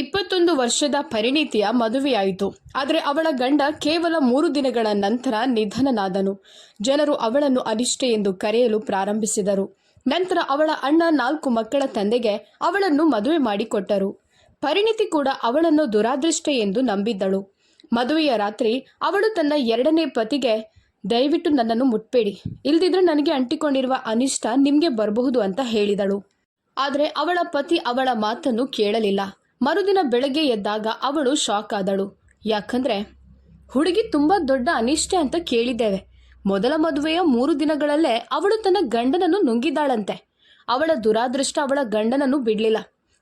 ಇಪ್ಪತ್ತೊಂದು ವರ್ಷದ ಪರಿಣಿತಿಯ ಮದುವೆಯಾಯಿತು. ಆದರೆ ಅವಳ ಗಂಡ ಕೇವಲ ಮೂರು ದಿನಗಳ ನಂತರ ನಿಧನನಾದನು. ಜನರು ಅವಳನ್ನು ಅನಿಷ್ಠೆ ಎಂದು ಕರೆಯಲು ಪ್ರಾರಂಭಿಸಿದರು. ನಂತರ ಅವಳ ಅಣ್ಣ ನಾಲ್ಕು ಮಕ್ಕಳ ತಂದೆಗೆ ಅವಳನ್ನು ಮದುವೆ ಮಾಡಿಕೊಟ್ಟರು. ಪರಿಣಿತಿ ಕೂಡ ಅವಳನ್ನು ದುರಾದೃಷ್ಟೆ ಎಂದು ನಂಬಿದ್ದಳು. ಮದುವೆಯ ರಾತ್ರಿ ಅವಳು ತನ್ನ ಎರಡನೇ ಪತಿಗೆ, ದಯವಿಟ್ಟು ನನ್ನನ್ನು ಮುಟ್ಬೇಡಿ. ಇಲ್ದಿದ್ರೆ ನನಗೆ ಅಂಟಿಕೊಂಡಿರುವ ಅನಿಷ್ಟ ನಿಮಗೆ ಬರಬಹುದು ಅಂತ ಹೇಳಿದಳು. ಆದರೆ ಅವಳ ಪತಿ ಅವಳ ಮಾತನ್ನು ಕೇಳಲಿಲ್ಲ. ಮರುದಿನ ಬೆಳಗ್ಗೆ ಎದ್ದಾಗ ಅವಳು ಶಾಕ್ ಆದಳು. ಯಾಕಂದ್ರೆ, ಹುಡುಗಿ ತುಂಬಾ ದೊಡ್ಡ ಅನಿಷ್ಟೆ ಅಂತ ಕೇಳಿದ್ದೇವೆ. ಮೊದಲ ಮದುವೆಯ ಮೂರು ದಿನಗಳಲ್ಲೇ ಅವಳು ತನ್ನ ಗಂಡನನ್ನು ನುಂಗಿದ್ದಾಳಂತೆ ಅವಳ ದುರಾದೃಷ್ಟ ಅವಳ ಗಂಡನನ್ನು ಬಿಡಲಿಲ್ಲ.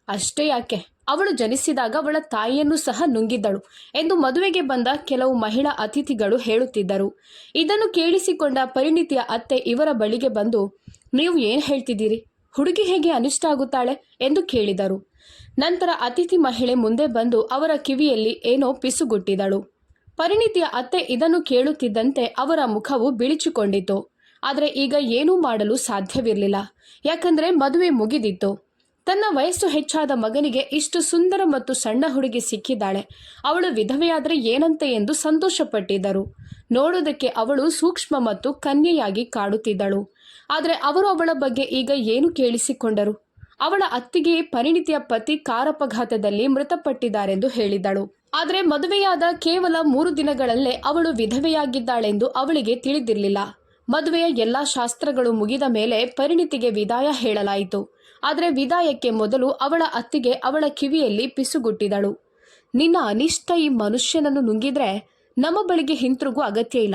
ಅಷ್ಟೇ ಯಾಕೆ? ಅವಳು ಜನಿಸಿದಾಗ ಅವಳ ತಾಯಿಯನ್ನು ಸಹ ನುಂಗಿದ್ದಳು ಎಂದು ಮದುವೆಗೆ ಬಂದ ಕೆಲವು ಮಹಿಳಾ ಅತಿಥಿಗಳು ಹೇಳುತ್ತಿದ್ದರು. ಇದನ್ನು ಕೇಳಿಸಿಕೊಂಡ ಪರಿಣಿತಿಯ ಅತ್ತೆ ಇವರ ಬಳಿಗೆ ಬಂದು, ನೀವು ಏನು ಹೇಳ್ತಿದ್ದೀರಿ? ಹುಡುಗಿ ಹೇಗೆ ಅನಿಷ್ಟ ಆಗುತ್ತಾಳೆ? ಎಂದು ಕೇಳಿದರು. ನಂತರ ಅತಿಥಿ ಮಹಿಳೆ ಮುಂದೆ ಬಂದು ಅವರ ಕಿವಿಯಲ್ಲಿ ಏನೋ ಪಿಸುಗುಟ್ಟಿದಳು. ಪರಿಣಿತಿಯ ಅತ್ತೆ ಇದನ್ನು ಕೇಳುತ್ತಿದ್ದಂತೆ ಅವರ ಮುಖವು ಬಿಳಿಚಿಕೊಂಡಿತು ಆದರೆ ಈಗ ಏನೂ ಮಾಡಲು ಸಾಧ್ಯವಿರಲಿಲ್ಲ. ಯಾಕಂದ್ರೆ ಮದುವೆ ಮುಗಿದಿತ್ತು. ತನ್ನ ವಯಸ್ಸು ಹೆಚ್ಚಾದ ಮಗನಿಗೆ ಇಷ್ಟು ಸುಂದರ ಮತ್ತು ಸಣ್ಣ ಹುಡುಗಿ ಸಿಕ್ಕಿದ್ದಾಳೆ. ಅವಳು ವಿಧವೆಯಾದರೆ ಏನಂತೆ ಎಂದು ಸಂತೋಷಪಟ್ಟಿದ್ದರು. ನೋಡೋದಕ್ಕೆ ಅವಳು ಸೂಕ್ಷ್ಮ ಮತ್ತು ಕನ್ಯೆಯಾಗಿ ಕಾಡುತ್ತಿದ್ದಳು. ಆದರೆ ಅವರು ಅವಳ ಬಗ್ಗೆ ಈಗ ಏನು ಕೇಳಿಸಿಕೊಂಡರು? ಅವಳ ಅತ್ತಿಗೆ ಪರಿಣಿತಿಯ ಪತಿ ಕಾರಪಘಾತದಲ್ಲಿ ಮೃತಪಟ್ಟಿದ್ದಾರೆಂದು ಹೇಳಿದಳು. ಆದರೆ ಮದುವೆಯಾದ ಕೇವಲ ಮೂರು ದಿನಗಳಲ್ಲೇ ಅವಳು ವಿಧವೆಯಾಗಿದ್ದಾಳೆಂದು ಅವಳಿಗೆ ತಿಳಿದಿರಲಿಲ್ಲ. ಮದುವೆಯ ಎಲ್ಲಾ ಶಾಸ್ತ್ರಗಳು ಮುಗಿದ ಮೇಲೆ ಪರಿಣಿತಿಗೆ ವಿದಾಯ ಹೇಳಲಾಯಿತು. ಆದರೆ ವಿದಾಯಕ್ಕೆ ಮೊದಲು ಅವಳ ಅತ್ತಿಗೆ ಅವಳ ಕಿವಿಯಲ್ಲಿ ಪಿಸುಗುಟ್ಟಿದಳು. ನಿನ್ನ ಅನಿಷ್ಟ ಈ ಮನುಷ್ಯನನ್ನು ನುಂಗಿದ್ರೆ ನಮ್ಮ ಬಳಿಗೆ ಹಿಂತಿರುಗುವ ಅಗತ್ಯ ಇಲ್ಲ.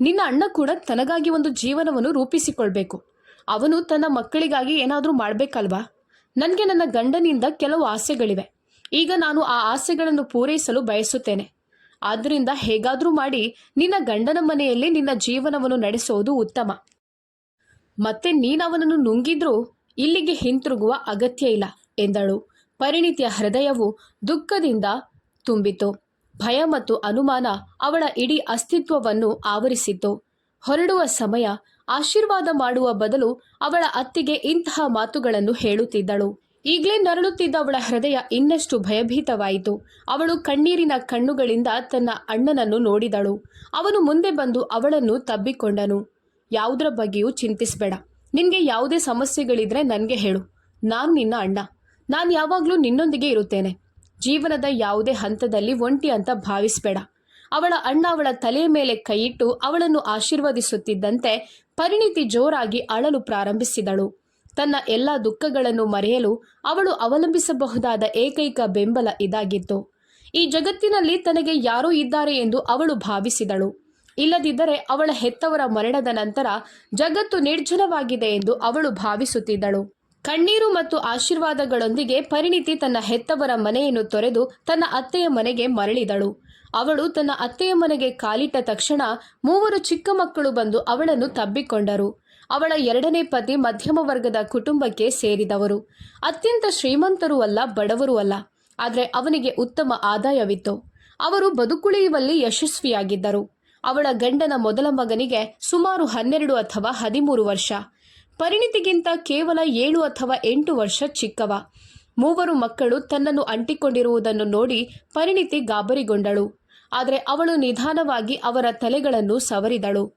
ನಿನ್ನ ಅಣ್ಣ ಕೂಡ ತನಗಾಗಿ ಒಂದು ಜೀವನವನ್ನು ರೂಪಿಸಿಕೊಳ್ಬೇಕು. ಅವನು ತನ್ನ ಮಕ್ಕಳಿಗಾಗಿ ಏನಾದರೂ ಮಾಡಬೇಕಲ್ವಾ? ನನಗೆ ನನ್ನ ಗಂಡನಿಂದ ಕೆಲವು ಆಸೆಗಳಿವೆ. ಈಗ ನಾನು ಆ ಆಸೆಗಳನ್ನು ಪೂರೈಸಲು ಬಯಸುತ್ತೇನೆ. ಆದ್ದರಿಂದ ಹೇಗಾದರೂ ಮಾಡಿ ನಿನ್ನ ಗಂಡನ ಮನೆಯಲ್ಲಿ ನಿನ್ನ ಜೀವನವನ್ನು ನಡೆಸುವುದು ಉತ್ತಮ. ಮತ್ತೆ ನೀನವನನ್ನು ನುಂಗಿದ್ರೂ ಇಲ್ಲಿಗೆ ಹಿಂತಿರುಗುವ ಅಗತ್ಯ ಇಲ್ಲ, ಎಂದಳು. ಪರಿಣಿತಿಯ ಹೃದಯವು ದುಃಖದಿಂದ ತುಂಬಿತು. ಭಯ ಮತ್ತು ಅನುಮಾನ ಅವಳ ಇಡೀ ಅಸ್ತಿತ್ವವನ್ನು ಆವರಿಸಿತು ಹೊರಡುವ ಸಮಯ ಆಶೀರ್ವಾದ ಮಾಡುವ ಬದಲು ಅವಳ ಅತ್ತಿಗೆ ಇಂತಹ ಮಾತುಗಳನ್ನು ಹೇಳುತ್ತಿದ್ದಳು. ಈಗಲೇ ನರಳುತ್ತಿದ್ದ ಅವಳ ಹೃದಯ ಇನ್ನಷ್ಟು ಭಯಭೀತವಾಯಿತು. ಅವಳು ಕಣ್ಣೀರಿನ ಕಣ್ಣುಗಳಿಂದ ತನ್ನ ಅಣ್ಣನನ್ನು ನೋಡಿದಳು. ಅವನು ಮುಂದೆ ಬಂದು ಅವಳನ್ನು ತಬ್ಬಿಕೊಂಡನು. ಯಾವುದರ ಬಗ್ಗೆಯೂ ಚಿಂತಿಸಬೇಡ. ನಿನಗೆ ಯಾವುದೇ ಸಮಸ್ಯೆಗಳಿದ್ರೆ ನನಗೆ ಹೇಳು. ನಾನು ನಿನ್ನ ಅಣ್ಣ. ನಾನು ಯಾವಾಗಲೂ ನಿನ್ನೊಂದಿಗೆ ಇರುತ್ತೇನೆ. ಜೀವನದ ಯಾವುದೇ ಹಂತದಲ್ಲಿ ಒಂಟಿ ಅಂತ ಭಾವಿಸಬೇಡ. ಅವಳ ಅಣ್ಣ ಅವಳ ತಲೆಯ ಮೇಲೆ ಕೈಯಿಟ್ಟು ಅವಳನ್ನು ಆಶೀರ್ವದಿಸುತ್ತಿದ್ದಂತೆ ಪರಿಣಿತಿ ಜೋರಾಗಿ ಅಳಲು ಪ್ರಾರಂಭಿಸಿದಳು. ತನ್ನ ಎಲ್ಲ ದುಃಖಗಳನ್ನು ಮರೆಯಲು ಅವಳು ಅವಲಂಬಿಸಬಹುದಾದ ಏಕೈಕ ಬೆಂಬಲ ಇದಾಗಿತ್ತು. ಈ ಜಗತ್ತಿನಲ್ಲಿ ತನಗೆ ಯಾರೂ ಇದ್ದಾರೆ ಎಂದು ಅವಳು ಭಾವಿಸಿದಳು. ಇಲ್ಲದಿದ್ದರೆ ಅವಳ ಹೆತ್ತವರ ಮರಣದ ನಂತರ ಜಗತ್ತು ನಿರ್ಜನವಾಗಿದೆ ಎಂದು ಅವಳು ಭಾವಿಸುತ್ತಿದ್ದಳು. ಕಣ್ಣೀರು ಮತ್ತು ಆಶೀರ್ವಾದಗಳೊಂದಿಗೆ ಪರಿಣಿತಿ ತನ್ನ ಹೆತ್ತವರ ಮನೆಯನ್ನು ತೊರೆದು ತನ್ನ ಅತ್ತೆಯ ಮನೆಗೆ ಮರಳಿದಳು. ಅವಳು ತನ್ನ ಅತ್ತೆಯ ಮನೆಗೆ ಕಾಲಿಟ್ಟ ತಕ್ಷಣ ಮೂವರು ಚಿಕ್ಕ ಮಕ್ಕಳು ಬಂದು ಅವಳನ್ನು ತಬ್ಬಿಕೊಂಡರು. ಅವಳ ಎರಡನೇ ಪತಿ ಮಧ್ಯಮ ವರ್ಗದ ಕುಟುಂಬಕ್ಕೆ ಸೇರಿದವರು. ಅತ್ಯಂತ ಶ್ರೀಮಂತರೂ ಅಲ್ಲ, ಬಡವರೂ ಅಲ್ಲ. ಆದರೆ ಅವನಿಗೆ ಉತ್ತಮ ಆದಾಯವಿತ್ತು. ಅವರು ಬದುಕುಳಿಯುವಲ್ಲಿ ಯಶಸ್ವಿಯಾಗಿದ್ದರು. ಅವಳ ಗಂಡನ ಮೊದಲ ಮಗನಿಗೆ ಸುಮಾರು ಹನ್ನೆರಡು ಅಥವಾ ಹದಿಮೂರು ವರ್ಷ. ಪರಿಣಿತಿಗಿಂತ ಕೇವಲ ಏಳು ಅಥವಾ ಎಂಟು ವರ್ಷ ಚಿಕ್ಕವ. ಮೂವರು ಮಕ್ಕಳು ತನ್ನನ್ನು ಅಂಟಿಕೊಂಡಿರುವುದನ್ನು ನೋಡಿ ಪರಿಣಿತಿ ಗಾಬರಿಗೊಂಡಳು. ಆದರೆ ಅವಳು ನಿಧಾನವಾಗಿ ಅವರ ತಲೆಗಳನ್ನು ಸವರಿದಳು.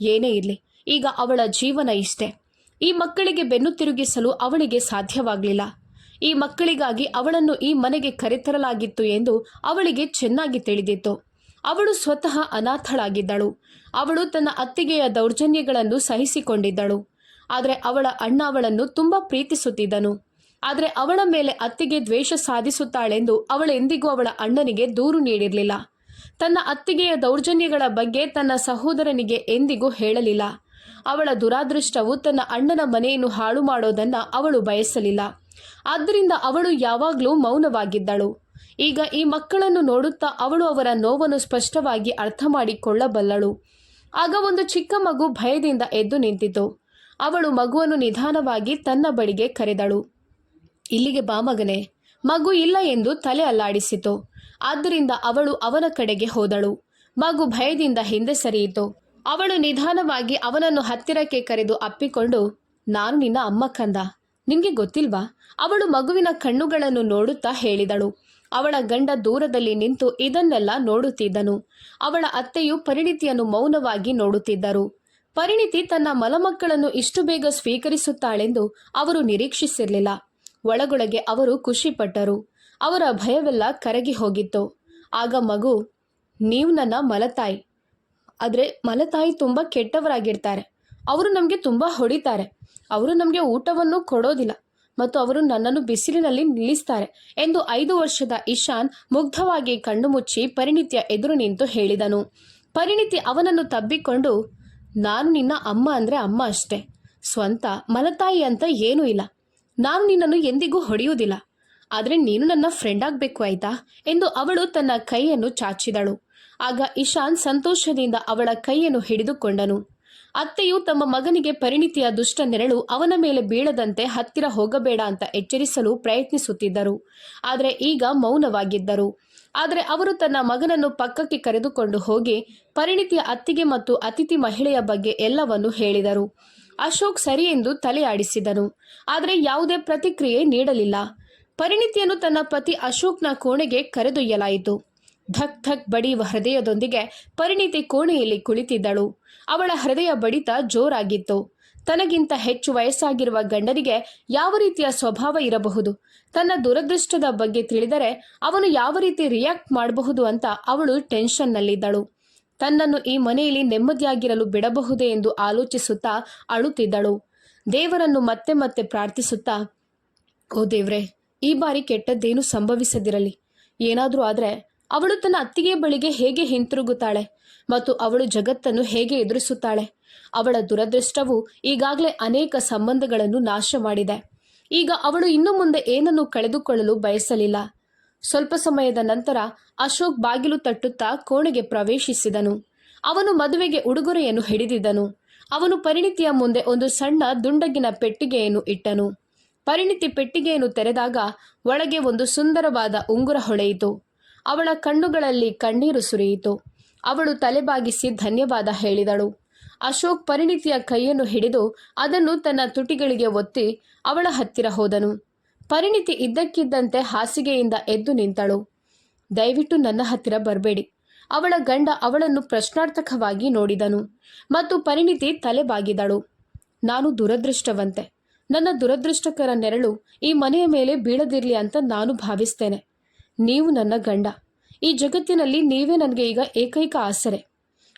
ಏನೇ ಇರಲಿ, ಈಗ ಅವಳ ಜೀವನ ಇಷ್ಟೆ. ಈ ಮಕ್ಕಳಿಗೆ ಬೆನ್ನು ತಿರುಗಿಸಲು ಅವಳಿಗೆ ಸಾಧ್ಯವಾಗಲಿಲ್ಲ. ಈ ಮಕ್ಕಳಿಗಾಗಿ ಅವಳನ್ನು ಈ ಮನೆಗೆ ಕರೆತರಲಾಗಿತ್ತು ಎಂದು ಅವಳಿಗೆ ಚೆನ್ನಾಗಿ ತಿಳಿದಿತ್ತು. ಅವಳು ಸ್ವತಃ ಅನಾಥಳಾಗಿದ್ದಳು. ಅವಳು ತನ್ನ ಅತ್ತಿಗೆಯ ದೌರ್ಜನ್ಯಗಳನ್ನು ಸಹಿಸಿಕೊಂಡಿದ್ದಳು. ಆದರೆ ಅವಳ ಅಣ್ಣ ಅವಳನ್ನು ತುಂಬ ಪ್ರೀತಿಸುತ್ತಿದ್ದನು. ಆದರೆ ಅವಳ ಮೇಲೆ ಅತ್ತಿಗೆ ದ್ವೇಷ ಸಾಧಿಸುತ್ತಾಳೆಂದು ಅವಳೆಂದಿಗೂ ಅವಳ ಅಣ್ಣನಿಗೆ ದೂರು ನೀಡಿರಲಿಲ್ಲ. ತನ್ನ ಅತ್ತಿಗೆಯ ದೌರ್ಜನ್ಯಗಳ ಬಗ್ಗೆ ತನ್ನ ಸಹೋದರನಿಗೆ ಎಂದಿಗೂ ಹೇಳಲಿಲ್ಲ. ಅವಳ ದುರಾದೃಷ್ಟವು ತನ್ನ ಅಣ್ಣನ ಮನೆಯನ್ನು ಹಾಳು ಮಾಡೋದನ್ನ ಅವಳು ಬಯಸಲಿಲ್ಲ. ಆದ್ದರಿಂದ ಅವಳು ಯಾವಾಗಲೂ ಮೌನವಾಗಿದ್ದಳು. ಈಗ ಈ ಮಕ್ಕಳನ್ನು ನೋಡುತ್ತಾ ಅವಳು ಅವರ ನೋವನ್ನು ಸ್ಪಷ್ಟವಾಗಿ ಅರ್ಥ ಮಾಡಿಕೊಳ್ಳಬಲ್ಲಳು ಆಗ ಒಂದು ಚಿಕ್ಕ ಮಗು ಭಯದಿಂದ ಎದ್ದು ನಿಂತಿತು. ಅವಳು ಮಗುವನ್ನು ನಿಧಾನವಾಗಿ ತನ್ನ ಬಳಿಗೆ ಕರೆದಳು. ಇಲ್ಲಿಗೆ ಬಾ ಮಗನೇ. ಮಗು ಇಲ್ಲ ಎಂದು ತಲೆ ಅಲ್ಲಾಡಿಸಿತು. ಆದ್ದರಿಂದ ಅವಳು ಅವನ ಕಡೆಗೆ ಹೋದಳು. ಮಗು ಭಯದಿಂದ ಹಿಂದೆ ಸರಿಯಿತು. ಅವಳು ನಿಧಾನವಾಗಿ ಅವನನ್ನು ಹತ್ತಿರಕ್ಕೆ ಕರೆದು ಅಪ್ಪಿಕೊಂಡು, ನಾನು ನಿನ್ನ ಅಮ್ಮ ಕಂದ. ನಿಮಗೆ ಗೊತ್ತಿಲ್ವಾ? ಅವಳು ಮಗುವಿನ ಕಣ್ಣುಗಳನ್ನು ನೋಡುತ್ತಾ ಹೇಳಿದಳು. ಅವಳ ಗಂಡ ದೂರದಲ್ಲಿ ನಿಂತು ಇದನ್ನೆಲ್ಲ ನೋಡುತ್ತಿದ್ದನು. ಅವಳ ಅತ್ತೆಯು ಪರಿಣಿತಿಯನ್ನು ಮೌನವಾಗಿ ನೋಡುತ್ತಿದ್ದರು. ಪರಿಣಿತಿ ತನ್ನ ಮಲಮಕ್ಕಳನ್ನು ಇಷ್ಟು ಬೇಗ ಸ್ವೀಕರಿಸುತ್ತಾಳೆಂದು ಅವರು ನಿರೀಕ್ಷಿಸಿರಲಿಲ್ಲ. ಒಳಗೊಳಗೆ ಅವರು ಖುಷಿಪಟ್ಟರು. ಅವರ ಭಯವೆಲ್ಲ ಕರಗಿ ಹೋಗಿತ್ತು. ಆಗ ಮಗು, ನೀವು ನನ್ನ ಮಲತಾಯಿ. ಆದರೆ ಮಲತಾಯಿ ತುಂಬ ಕೆಟ್ಟವರಾಗಿರ್ತಾರೆ. ಅವರು ನಮಗೆ ತುಂಬ ಹೊಡಿತಾರೆ. ಅವರು ನಮಗೆ ಊಟವನ್ನು ಕೊಡೋದಿಲ್ಲ ಮತ್ತು ಅವರು ನನ್ನನ್ನು ಬಿಸಿಲಿನಲ್ಲಿ ನಿಲ್ಲಿಸ್ತಾರೆ ಎಂದು ಐದು ವರ್ಷದ ಇಶಾನ್ ಮುಗ್ಧವಾಗಿ ಕಣ್ಣು ಮುಚ್ಚಿ ಪರಿಣಿತಿಯ ಎದುರು ನಿಂತು ಹೇಳಿದನು. ಪರಿಣಿತಿ ಅವನನ್ನು ತಬ್ಬಿಕೊಂಡು, ನಾನು ನಿನ್ನ ಅಮ್ಮ ಅಂದರೆ ಅಮ್ಮ ಅಷ್ಟೇ. ಸ್ವಂತ ಮಲತಾಯಿ ಅಂತ ಏನೂ ಇಲ್ಲ. ನಾನು ನಿನ್ನನ್ನು ಎಂದಿಗೂ ಹೊಡೆಯುವುದಿಲ್ಲ ಆದರೆ ನೀನು ನನ್ನ ಫ್ರೆಂಡ್ ಆಗಬೇಕು ಆಯ್ತಾ? ಎಂದು ಅವಳು ತನ್ನ ಕೈಯನ್ನು ಚಾಚಿದಳು. ಆಗ ಇಶಾನ್ ಸಂತೋಷದಿಂದ ಅವಳ ಕೈಯನ್ನು ಹಿಡಿದುಕೊಂಡನು. ಅತ್ತೆಯು ತಮ್ಮ ಮಗನಿಗೆ ಪರಿಣಿತಿಯ ದುಷ್ಟ ನೆರಳು ಅವನ ಮೇಲೆ ಬೀಳದಂತೆ ಹತ್ತಿರ ಹೋಗಬೇಡ ಅಂತ ಎಚ್ಚರಿಸಲು ಪ್ರಯತ್ನಿಸುತ್ತಿದ್ದರು. ಆದರೆ ಈಗ ಮೌನವಾಗಿದ್ದರು. ಆದರೆ ಅವರು ತನ್ನ ಮಗನನ್ನು ಪಕ್ಕಕ್ಕೆ ಕರೆದುಕೊಂಡು ಹೋಗಿ ಪರಿಣಿತಿಯ ಅತ್ತಿಗೆ ಮತ್ತು ಅತಿಥಿ ಮಹಿಳೆಯ ಬಗ್ಗೆ ಎಲ್ಲವನ್ನು ಹೇಳಿದರು. ಅಶೋಕ್ ಸರಿ ಎಂದು ತಲೆ ಆಡಿಸಿದನು. ಆದರೆ ಯಾವುದೇ ಪ್ರತಿಕ್ರಿಯೆ ನೀಡಲಿಲ್ಲ. ಪರಿಣಿತಿಯನ್ನು ತನ್ನ ಪತಿ ಅಶೋಕ್ನ ಕೋಣೆಗೆ ಕರೆದೊಯ್ಯಲಾಯಿತು. ಧಕ್ ಧಕ್ ಬಡಿಯುವ ಹೃದಯದೊಂದಿಗೆ ಪರಿಣಿತಿ ಕೋಣೆಯಲ್ಲಿ ಕುಳಿತಿದ್ದಳು. ಅವಳ ಹೃದಯ ಬಡಿತ ಜೋರಾಗಿತ್ತು. ತನಗಿಂತ ಹೆಚ್ಚು ವಯಸ್ಸಾಗಿರುವ ಗಂಡನಿಗೆ ಯಾವ ರೀತಿಯ ಸ್ವಭಾವ ಇರಬಹುದು? ತನ್ನ ದುರದೃಷ್ಟದ ಬಗ್ಗೆ ತಿಳಿದರೆ ಅವನು ಯಾವ ರೀತಿ ರಿಯಾಕ್ಟ್ ಮಾಡಬಹುದು ಅಂತ ಅವಳು ಟೆನ್ಷನ್ನಲ್ಲಿದ್ದಳು. ತನ್ನನ್ನು ಈ ಮನೆಯಲ್ಲಿ ನೆಮ್ಮದಿಯಾಗಿರಲು ಬಿಡಬಹುದೇ ಎಂದು ಆಲೋಚಿಸುತ್ತಾ ಅಳುತ್ತಿದ್ದಳು. ದೇವರನ್ನು ಮತ್ತೆ ಮತ್ತೆ ಪ್ರಾರ್ಥಿಸುತ್ತಾ, ಓ ದೇವ್ರೆ, ಈ ಬಾರಿ ಕೆಟ್ಟದ್ದೇನು ಸಂಭವಿಸದಿರಲಿ. ಏನಾದರೂ ಆದರೆ ಅವಳು ತನ್ನ ಅತ್ತಿಗೆ ಬಳಿಗೆ ಹೇಗೆ ಹಿಂತಿರುಗುತ್ತಾಳೆ ಮತ್ತು ಅವಳು ಜಗತ್ತನ್ನು ಹೇಗೆ ಎದುರಿಸುತ್ತಾಳೆ? ಅವಳ ದುರದೃಷ್ಟವು ಈಗಾಗಲೇ ಅನೇಕ ಸಂಬಂಧಗಳನ್ನು ನಾಶ ಮಾಡಿದೆ ಈಗ ಅವಳು ಇನ್ನು ಮುಂದೆ ಏನನ್ನು ಕಳೆದುಕೊಳ್ಳಲು ಬಯಸಲಿಲ್ಲ. ಸ್ವಲ್ಪ ಸಮಯದ ನಂತರ ಅಶೋಕ್ ಬಾಗಿಲು ತಟ್ಟುತ್ತಾ ಕೋಣೆಗೆ ಪ್ರವೇಶಿಸಿದನು. ಅವನು ಮದುವೆಗೆ ಉಡುಗೊರೆಯನ್ನು ಹಿಡಿದಿದ್ದನು. ಅವನು ಪರಿಣಿತಿಯ ಮುಂದೆ ಒಂದು ಸಣ್ಣ ದುಂಡಗಿನ ಪೆಟ್ಟಿಗೆಯನ್ನು ಇಟ್ಟನು. ಪರಿಣಿತಿ ಪೆಟ್ಟಿಗೆಯನ್ನು ತೆರೆದಾಗ ಒಳಗೆ ಒಂದು ಸುಂದರವಾದ ಉಂಗುರ ಹೊಳೆಯಿತು. ಅವಳ ಕಣ್ಣುಗಳಲ್ಲಿ ಕಣ್ಣೀರು ಸುರಿಯಿತು. ಅವಳು ತಲೆಬಾಗಿಸಿ ಧನ್ಯವಾದ ಹೇಳಿದಳು. ಅಶೋಕ್ ಪರಿಣಿತಿಯ ಕೈಯನ್ನು ಹಿಡಿದು ಅದನ್ನು ತನ್ನ ತುಟಿಗಳಿಗೆ ಒತ್ತಿ ಅವಳ ಹತ್ತಿರ ಹೋದನು. ಪರಿಣಿತಿ ಇದ್ದಕ್ಕಿದ್ದಂತೆ ಹಾಸಿಗೆಯಿಂದ ಎದ್ದು ನಿಂತಳು. ದಯವಿಟ್ಟು ನನ್ನ ಹತ್ತಿರ ಬರಬೇಡಿ. ಅವಳ ಗಂಡ ಅವಳನ್ನು ಪ್ರಶ್ನಾರ್ಥಕವಾಗಿ ನೋಡಿದನು ಮತ್ತು ಪರಿಣಿತಿ ತಲೆಬಾಗಿದಳು. ನಾನು ದುರದೃಷ್ಟವಂತೆ. ನನ್ನ ದುರದೃಷ್ಟಕರ ನೆರಳು ಈ ಮನೆಯ ಮೇಲೆ ಬೀಳದಿರಲಿ ಅಂತ ನಾನು ಭಾವಿಸ್ತೇನೆ. ನೀವು ನನ್ನ ಗಂಡ. ಈ ಜಗತ್ತಿನಲ್ಲಿ ನೀವೇ ನನಗೆ ಈಗ ಏಕೈಕ ಆಸರೆ.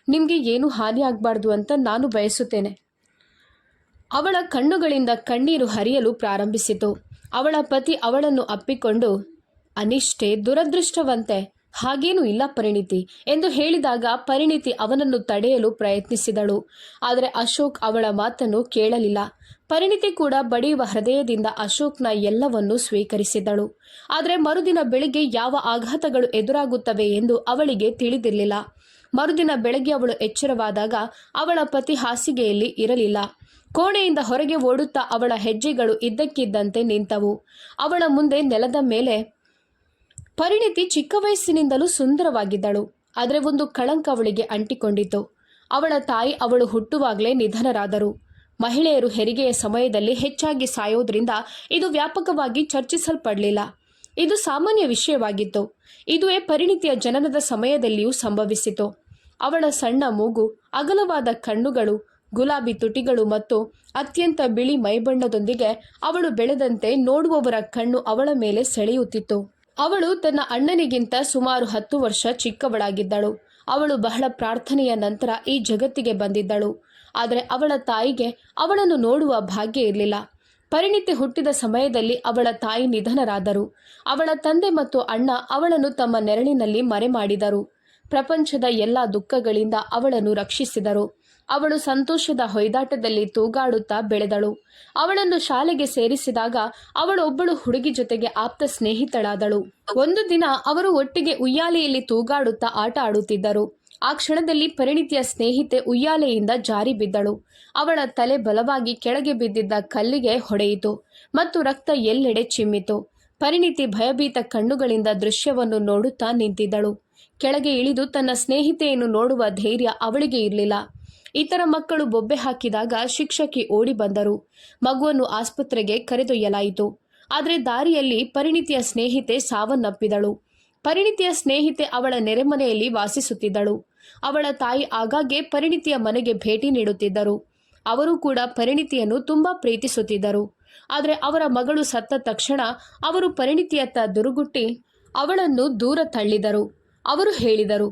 ನಿಮಗೆ ಏನು ಹಾನಿ ಆಗಬಾರ್ದು ಅಂತ ನಾನು ಬಯಸುತ್ತೇನೆ. ಅವಳ ಕಣ್ಣುಗಳಿಂದ ಕಣ್ಣೀರು ಹರಿಯಲು ಪ್ರಾರಂಭಿಸಿತು. ಅವಳ ಪತಿ ಅವಳನ್ನು ಅಪ್ಪಿಕೊಂಡು ಅನಿಷ್ಠೆ ದುರದೃಷ್ಟವಂತೆ, ಹಾಗೇನೂ ಇಲ್ಲ ಪರಿಣಿತಿ ಎಂದು ಹೇಳಿದಾಗ ಪರಿಣಿತಿ ಅವನನ್ನು ತಡೆಯಲು ಪ್ರಯತ್ನಿಸಿದಳು. ಆದರೆ ಅಶೋಕ್ ಅವಳ ಮಾತನ್ನು ಕೇಳಲಿಲ್ಲ. ಪರಿಣಿತಿ ಕೂಡ ಬಡಿಯುವ ಹೃದಯದಿಂದ ಅಶೋಕ್ನ ಎಲ್ಲವನ್ನೂ ಸ್ವೀಕರಿಸಿದಳು. ಆದರೆ ಮರುದಿನ ಬೆಳಿಗ್ಗೆ ಯಾವ ಆಘಾತಗಳು ಎದುರಾಗುತ್ತವೆ ಎಂದು ಅವಳಿಗೆ ತಿಳಿದಿರಲಿಲ್ಲ. ಮರುದಿನ ಬೆಳಗ್ಗೆ ಅವಳು ಎಚ್ಚರವಾದಾಗ ಅವಳ ಪತಿ ಹಾಸಿಗೆಯಲ್ಲಿ ಇರಲಿಲ್ಲ. ಕೋಣೆಯಿಂದ ಹೊರಗೆ ಓಡುತ್ತಾ ಅವಳ ಹೆಜ್ಜೆಗಳು ಇದ್ದಕ್ಕಿದ್ದಂತೆ ನಿಂತವು. ಅವಳ ಮುಂದೆ ನೆಲದ ಮೇಲೆ ಪರಿಣಿತಿ ಚಿಕ್ಕ ವಯಸ್ಸಿನಿಂದಲೂ ಸುಂದರವಾಗಿದ್ದಳು. ಆದರೆ ಒಂದು ಕಳಂಕ ಅವಳಿಗೆ ಅಂಟಿಕೊಂಡಿತು ಅವಳ ತಾಯಿ ಅವಳು ಹುಟ್ಟುವಾಗಲೇ ನಿಧನರಾದರು. ಮಹಿಳೆಯರು ಹೆರಿಗೆಯ ಸಮಯದಲ್ಲಿ ಹೆಚ್ಚಾಗಿ ಸಾಯೋದ್ರಿಂದ ಇದು ವ್ಯಾಪಕವಾಗಿ ಚರ್ಚಿಸಲ್ಪಡಲಿಲ್ಲ. ಇದು ಸಾಮಾನ್ಯ ವಿಷಯವಾಗಿತ್ತು. ಇದುವೇ ಪರಿಣಿತಿಯ ಜನನದ ಸಮಯದಲ್ಲಿಯೂ ಸಂಭವಿಸಿತು. ಅವಳ ಸಣ್ಣ ಮೂಗು, ಅಗಲವಾದ ಕಣ್ಣುಗಳು ಗುಲಾಬಿ ತುಟಿಗಳು ಮತ್ತು ಅತ್ಯಂತ ಬಿಳಿ ಮೈಬಣ್ಣದೊಂದಿಗೆ ಅವಳು ಬೆಳೆದಂತೆ ನೋಡುವವರ ಕಣ್ಣು ಅವಳ ಮೇಲೆ ಸೆಳೆಯುತ್ತಿತ್ತು. ಅವಳು ತನ್ನ ಅಣ್ಣನಿಗಿಂತ ಸುಮಾರು ಹತ್ತು ವರ್ಷ ಚಿಕ್ಕವಳಾಗಿದ್ದಳು. ಅವಳು ಬಹಳ ಪ್ರಾರ್ಥನೆಯ ನಂತರ ಈ ಜಗತ್ತಿಗೆ ಬಂದಿದ್ದಳು. ಆದರೆ ಅವಳ ತಾಯಿಗೆ ಅವಳನ್ನು ನೋಡುವ ಭಾಗ್ಯ ಇರಲಿಲ್ಲ. ಪರಿಣಿತಿ ಹುಟ್ಟಿದ ಸಮಯದಲ್ಲಿ ಅವಳ ತಾಯಿ ನಿಧನರಾದರು. ಅವಳ ತಂದೆ ಮತ್ತು ಅಣ್ಣ ಅವಳನ್ನು ತಮ್ಮ ನೆರಳಿನಲ್ಲಿ ಮರೆಮಾಡಿದರು. ಪ್ರಪಂಚದ ಎಲ್ಲ ದುಃಖಗಳಿಂದ ಅವಳನ್ನು ರಕ್ಷಿಸಿದರು. ಅವಳು ಸಂತೋಷದ ಹೊಯ್ದಾಟದಲ್ಲಿ ತೂಗಾಡುತ್ತಾ ಬೆಳೆದಳು. ಅವಳನ್ನು ಶಾಲೆಗೆ ಸೇರಿಸಿದಾಗ ಅವಳೊಬ್ಬಳು ಹುಡುಗಿ ಜೊತೆಗೆ ಆಪ್ತ ಸ್ನೇಹಿತಳಾದಳು. ಒಂದು ದಿನ ಅವರು ಒಟ್ಟಿಗೆ ಉಯ್ಯಾಲೆಯಲ್ಲಿ ತೂಗಾಡುತ್ತಾ ಆಟ ಆಡುತ್ತಿದ್ದರು. ಆ ಕ್ಷಣದಲ್ಲಿ ಪರಿಣಿತಿಯ ಸ್ನೇಹಿತೆ ಉಯ್ಯಾಲೆಯಿಂದ ಜಾರಿ ಬಿದ್ದಳು. ಅವಳ ತಲೆ ಬಲವಾಗಿ ಕೆಳಗೆ ಬಿದ್ದಿದ್ದ ಕಲ್ಲಿಗೆ ಹೊಡೆಯಿತು ಮತ್ತು ರಕ್ತ ಎಲ್ಲೆಡೆ ಚಿಮ್ಮಿತು. ಪರಿಣಿತಿ ಭಯಭೀತ ಕಣ್ಣುಗಳಿಂದ ದೃಶ್ಯವನ್ನು ನೋಡುತ್ತಾ ನಿಂತಿದ್ದಳು. ಕೆಳಗೆ ಇಳಿದು ತನ್ನ ಸ್ನೇಹಿತೆಯನ್ನು ನೋಡುವ ಧೈರ್ಯ ಅವಳಿಗೆ ಇರಲಿಲ್ಲ. ಇತರ ಮಕ್ಕಳು ಬೊಬ್ಬೆ ಹಾಕಿದಾಗ ಶಿಕ್ಷಕಿ ಓಡಿ ಬಂದರು. ಮಗುವನ್ನು ಆಸ್ಪತ್ರೆಗೆ ಕರೆದೊಯ್ಯಲಾಯಿತು. ಆದರೆ ದಾರಿಯಲ್ಲಿ ಪರಿಣಿತಿಯ ಸ್ನೇಹಿತೆ ಸಾವನ್ನಪ್ಪಿದಳು. ಪರಿಣಿತಿಯ ಸ್ನೇಹಿತೆ ಅವಳ ನೆರೆಮನೆಯಲ್ಲಿ ವಾಸಿಸುತ್ತಿದ್ದಳು. ಅವಳ ತಾಯಿ ಆಗಾಗ್ಗೆ ಪರಿಣಿತಿಯ ಮನೆಗೆ ಭೇಟಿ ನೀಡುತ್ತಿದ್ದರು. ಅವರು ಕೂಡ ಪರಿಣಿತಿಯನ್ನು ತುಂಬಾ ಪ್ರೀತಿಸುತ್ತಿದ್ದರು. ಆದರೆ ಅವರ ಮಗಳು ಸತ್ತ ತಕ್ಷಣ ಅವರು ಪರಿಣಿತಿಯತ್ತ ದುರುಗುಟ್ಟಿ ಅವಳನ್ನು ದೂರ ತಳ್ಳಿದರು. ಅವರು ಹೇಳಿದರು,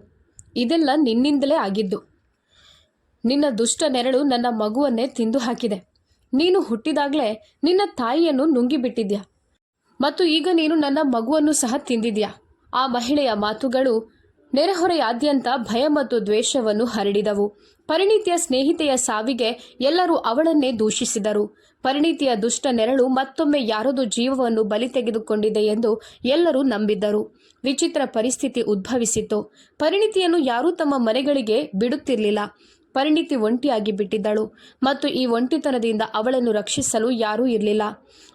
ಇದೆಲ್ಲ ನಿನ್ನಿಂದಲೇ ಆಗಿದ್ದು. ನಿನ್ನ ದುಷ್ಟ ನೆರಳು ನನ್ನ ಮಗುವನ್ನೇ ತಿಂದು ಹಾಕಿದೆ. ನೀನು ಹುಟ್ಟಿದಾಗಲೇ ನಿನ್ನ ತಾಯಿಯನ್ನು ನುಂಗಿಬಿಟ್ಟಿದ್ಯಾ? ಮತ್ತು ಈಗ ನೀನು ನನ್ನ ಮಗುವನ್ನು ಸಹ ತಿಂದಿದ್ಯಾ? ಆ ಮಹಿಳೆಯ ಮಾತುಗಳು ನೆರೆಹೊರೆಯಾದ್ಯಂತ ಭಯ ಮತ್ತು ದ್ವೇಷವನ್ನು ಹರಡಿದವು. ಪರಿಣಿತಿಯ ಸ್ನೇಹಿತೆಯ ಸಾವಿಗೆ ಎಲ್ಲರೂ ಅವಳನ್ನೇ ದೂಷಿಸಿದರು. ಪರಿಣಿತಿಯ ದುಷ್ಟ ನೆರಳು ಮತ್ತೊಮ್ಮೆ ಯಾರದು ಜೀವವನ್ನು ಬಲಿ ತೆಗೆದುಕೊಂಡಿದೆ ಎಂದು ಎಲ್ಲರೂ ನಂಬಿದ್ದರು. ವಿಚಿತ್ರ ಪರಿಸ್ಥಿತಿ ಉದ್ಭವಿಸಿತು. ಪರಿಣಿತಿಯನ್ನು ಯಾರೂ ತಮ್ಮ ಮನೆಗಳಿಗೆ ಬಿಡುತ್ತಿರಲಿಲ್ಲ. ಪರಿಣಿತಿ ಒಂಟಿಯಾಗಿ ಬಿಟ್ಟಿದ್ದಳು ಮತ್ತು ಈ ಒಂಟಿತನದಿಂದ ಅವಳನ್ನು ರಕ್ಷಿಸಲು ಯಾರೂ ಇರಲಿಲ್ಲ.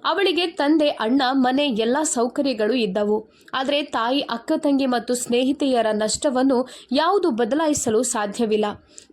ಅವಳಿಗೆ ತಂದೆ, ಅಣ್ಣ, ಮನೆ ಎಲ್ಲ ಸೌಕರ್ಯಗಳು ಇದ್ದವು. ಆದರೆ ತಾಯಿ, ಅಕ್ಕ, ತಂಗಿ ಮತ್ತು ಸ್ನೇಹಿತೆಯರ ನಷ್ಟವನ್ನು ಯಾವುದು ಬದಲಾಯಿಸಲು ಸಾಧ್ಯವಿಲ್ಲ.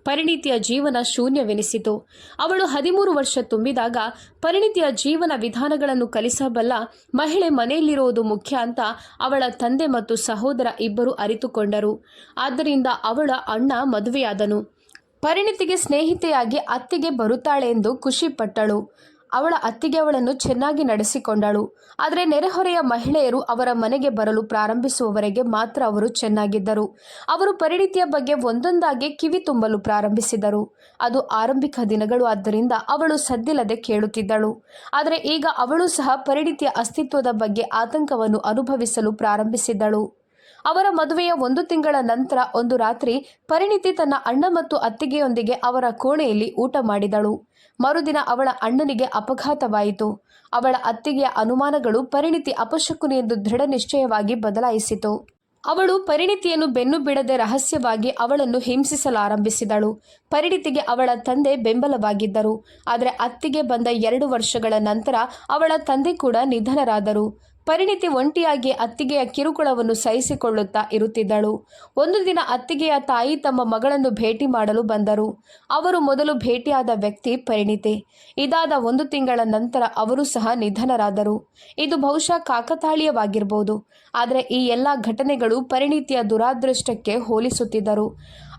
ಪರಿಣಿತಿಯ ಜೀವನ ಶೂನ್ಯವೆನಿಸಿತು. ಅವಳು ಹದಿಮೂರು ವರ್ಷ ತುಂಬಿದಾಗ ಪರಿಣಿತಿಯ ಜೀವನ ವಿಧಾನಗಳನ್ನು ಕಲಿಸಬಲ್ಲ ಮಹಿಳೆ ಮನೆಯಲ್ಲಿರುವುದು ಮುಖ್ಯ ಅಂತ ಅವಳ ತಂದೆ ಮತ್ತು ಸಹೋದರ ಇಬ್ಬರು ಅರಿತುಕೊಂಡರು. ಆದ್ದರಿಂದ ಅವಳ ಅಣ್ಣ ಮದುವೆಯಾದನು. ಪರಿಣಿತಿಗೆ ಸ್ನೇಹಿತೆಯಾಗಿ ಅತ್ತಿಗೆ ಬರುತ್ತಾಳೆ ಎಂದು ಖುಷಿಪಟ್ಟಳು ಅವಳ ಅತ್ತಿಗೆ ಅವಳನ್ನು ಚೆನ್ನಾಗಿ ನಡೆಸಿಕೊಂಡಳು. ಆದರೆ ನೆರೆಹೊರೆಯ ಮಹಿಳೆಯರು ಅವರ ಮನೆಗೆ ಬರಲು ಪ್ರಾರಂಭಿಸುವವರೆಗೆ ಮಾತ್ರ ಅವರು ಚೆನ್ನಾಗಿದ್ದರು. ಅವರು ಪರಿಣಿತಿಯ ಬಗ್ಗೆ ಒಂದೊಂದಾಗಿ ಕಿವಿ ತುಂಬಲು ಪ್ರಾರಂಭಿಸಿದರು. ಅದು ಆರಂಭಿಕ ದಿನಗಳು ಆದ್ದರಿಂದ ಅವಳು ಸದ್ದಿಲ್ಲದೆ ಕೇಳುತ್ತಿದ್ದಳು. ಆದರೆ ಈಗ ಅವಳು ಸಹ ಪರಿಣಿತಿಯ ಅಸ್ತಿತ್ವದ ಬಗ್ಗೆ ಆತಂಕವನ್ನು ಅನುಭವಿಸಲು ಪ್ರಾರಂಭಿಸಿದ್ದಳು. ಅವರ ಮದುವೆಯ ಒಂದು ತಿಂಗಳ ನಂತರ ಒಂದು ರಾತ್ರಿ ಪರಿಣಿತಿ ತನ್ನ ಅಣ್ಣ ಮತ್ತು ಅತ್ತಿಗೆಯೊಂದಿಗೆ ಅವರ ಕೋಣೆಯಲ್ಲಿ ಊಟ ಮಾಡಿದಳು. ಮರುದಿನ ಅವಳ ಅಣ್ಣನಿಗೆ ಅಪಘಾತವಾಯಿತು. ಅವಳ ಅತ್ತಿಗೆಯ ಅನುಮಾನಗಳು ಪರಿಣಿತಿ ಅಪಶಕುನಿ ಎಂದು ದೃಢ ನಿಶ್ಚಯವಾಗಿ ಬದಲಾಯಿಸಿತು. ಅವಳು ಪರಿಣಿತಿಯನ್ನು ಬೆನ್ನು ಬಿಡದೆ ರಹಸ್ಯವಾಗಿ ಅವಳನ್ನು ಹಿಂಸಿಸಲಾರಂಭಿಸಿದಳು. ಪರಿಣಿತಿಗೆ ಅವಳ ತಂದೆ ಬೆಂಬಲವಾಗಿದ್ದರು. ಆದರೆ ಅತ್ತಿಗೆ ಬಂದ ಎರಡು ವರ್ಷಗಳ ನಂತರ ಅವಳ ತಂದೆ ಕೂಡ ನಿಧನರಾದರು. ಪರಿಣಿತಿ ಒಂಟಿಯಾಗಿ ಅತ್ತಿಗೆಯ ಕಿರುಕುಳವನ್ನು ಸಹಿಸಿಕೊಳ್ಳುತ್ತಾ ಇರುತ್ತಿದ್ದಳು. ಒಂದು ದಿನ ಅತ್ತಿಗೆಯ ತಾಯಿ ತಮ್ಮ ಮಗಳನ್ನು ಭೇಟಿ ಮಾಡಲು ಬಂದರು. ಅವರು ಮೊದಲು ಭೇಟಿಯಾದ ವ್ಯಕ್ತಿ ಪರಿಣಿತಿ. ಇದಾದ ಒಂದು ತಿಂಗಳ ನಂತರ ಅವರು ಸಹ ನಿಧನರಾದರು. ಇದು ಬಹುಶಃ ಕಾಕತಾಳೀಯವಾಗಿರಬಹುದು ಆದರೆ ಈ ಎಲ್ಲ ಘಟನೆಗಳು ಪರಿಣಿತಿಯ ದುರಾದೃಷ್ಟಕ್ಕೆ ಹೋಲಿಸುತ್ತಿದ್ದರು.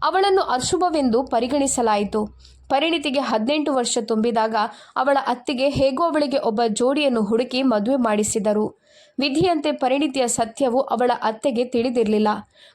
ಅವಳನ್ನು ಅಶುಭವೆಂದು ಪರಿಗಣಿಸಲಾಯಿತು. ಪರಿಣಿತಿಗೆ ಹದಿನೆಂಟು ವರ್ಷ ತುಂಬಿದಾಗ ಅವಳ ಅತ್ತಿಗೆ ಹೇಗೋ ಅವಳಿಗೆ ಒಬ್ಬ ಜೋಡಿಯನ್ನು ಹುಡುಕಿ ಮದುವೆ ಮಾಡಿಸಿದರು. ವಿಧಿಯಂತೆ ಪರಿಣಿತಿಯ ಸತ್ಯವು ಅವಳ ಅತ್ತೆಗೆ ತಿಳಿದಿರಲಿಲ್ಲ